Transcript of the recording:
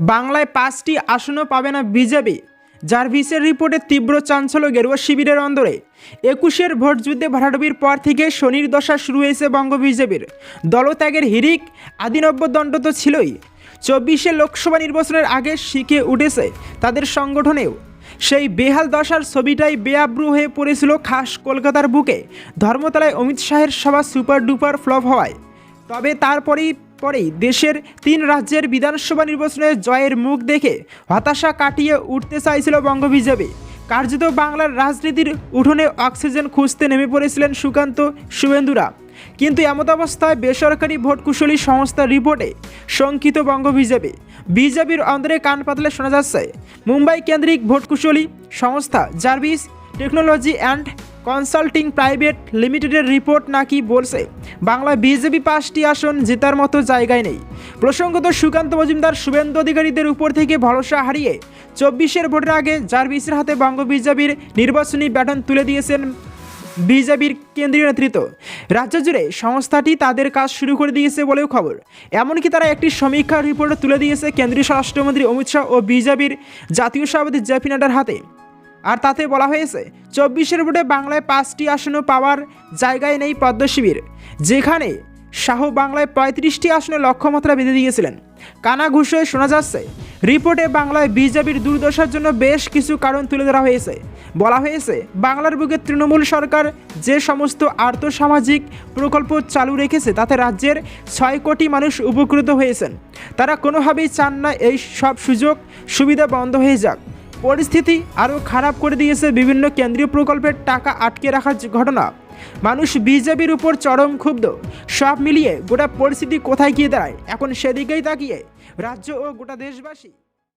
বাংলায় পাঁচটি আসনও পাবে না বিজেপি জার্ভিসের রিপোর্টে তীব্র চাঞ্চল্য গেরুয়া শিবিরের অন্দরে। একুশের ভোটযুদ্ধে ভরাডুবির পর থেকে শনির দশা শুরু হয়েছে বঙ্গ বিজেপির। দলত্যাগের হিরিক আদিনব্য দণ্ড তো ছিলই। চব্বিশে লোকসভা নির্বাচনের আগে শিখে উঠেছে তাদের সংগঠনেও। সেই বেহাল দশার ছবিটাই বেআব্রু হয়ে পড়েছিল খাস কলকাতার বুকে। ধর্মতলায় অমিত শাহের সভা সুপার ডুপার ফ্লপ হওয়ায়। তবে তারপরেই পরেই দেশের তিন রাজ্যের বিধানসভা নির্বাচনে জয়ের মুখ দেখে হতাশা কাটিয়ে উঠতে চাইছিল বঙ্গ বিজেপি কার্যত বাংলার রাজনীতির উঠোনে অক্সিজেন খুঁজতে নেমে পড়েছিলেন সুকান্ত শুভেন্দুরা। কিন্তু এমত অবস্থায় বেসরকারি ভোট কুশলী সংস্থার রিপোর্টে শঙ্কিত বঙ্গ বিজেপি বিজেপির অন্দরে কান পাতলে শোনা যাচ্ছে, মুম্বাই কেন্দ্রিক ভোট কুশলী সংস্থা Jarvis technology and consulting private লিমিটেডের রিপোর্ট নাকি বলছে? বাংলায় বিজেপি পাঁচটি আসন জেতার মতো জায়গায় নেই। প্রসঙ্গত, সুকান্ত মজুমদার শুভেন্দু অধিকারীদের উপর থেকে ভরসা হারিয়ে চব্বিশের ভোটের আগে জার্ভিসের হাতে বঙ্গ বিজেপির নির্বাচনী ব্যাটন তুলে দিয়েছেন বিজেপির কেন্দ্রীয় নেতৃত্ব। রাজ্য জুড়ে সংস্থাটি তাদের কাজ শুরু করে দিয়েছে বলেও খবর। এমনকি তারা একটি সমীক্ষা রিপোর্ট তুলে দিয়েছে কেন্দ্রীয় স্বরাষ্ট্রমন্ত্রী অমিত শাহ ও বিজেপির জাতীয় সভাপতি জেপি নাড্ডার হাতে। আর তাতে বলা হয়েছে, চব্বিশের ভোটে বাংলায় পাঁচটি আসনও পাওয়ার জায়গায় নেই পদ্ম শিবির, যেখানে শাহ বাংলায় পঁয়ত্রিশটি আসনে লক্ষ্যমাত্রা বেঁধে দিয়েছিলেন। কানা ঘুষয়ে শোনা যাচ্ছে, রিপোর্টে বাংলায় বিজেপির দুর্দশার জন্য বেশ কিছু কারণ তুলে ধরা হয়েছে। বলা হয়েছে, বাংলার বুকে তৃণমূল সরকার যে সমস্ত আর্থসামাজিক প্রকল্প চালু রেখেছে, তাতে রাজ্যের ছয় কোটি মানুষ উপকৃত হয়েছেন। তারা কোনোভাবেই চান না এই সব সুযোগ সুবিধা বন্ধ হয়ে যাক। পরিস্থিতি আরও খারাপ করে দিয়েছে বিভিন্ন কেন্দ্রীয় প্রকল্পের টাকা আটকে রাখার ঘটনা। মানুষ বিজেপির উপর চরম ক্ষুব্ধ। সব মিলিয়ে গোটা পরিস্থিতি কোথায় গিয়ে দাঁড়ায়? এখন সেদিকেই তাকিয়ে রাজ্য ও গোটা দেশবাসী।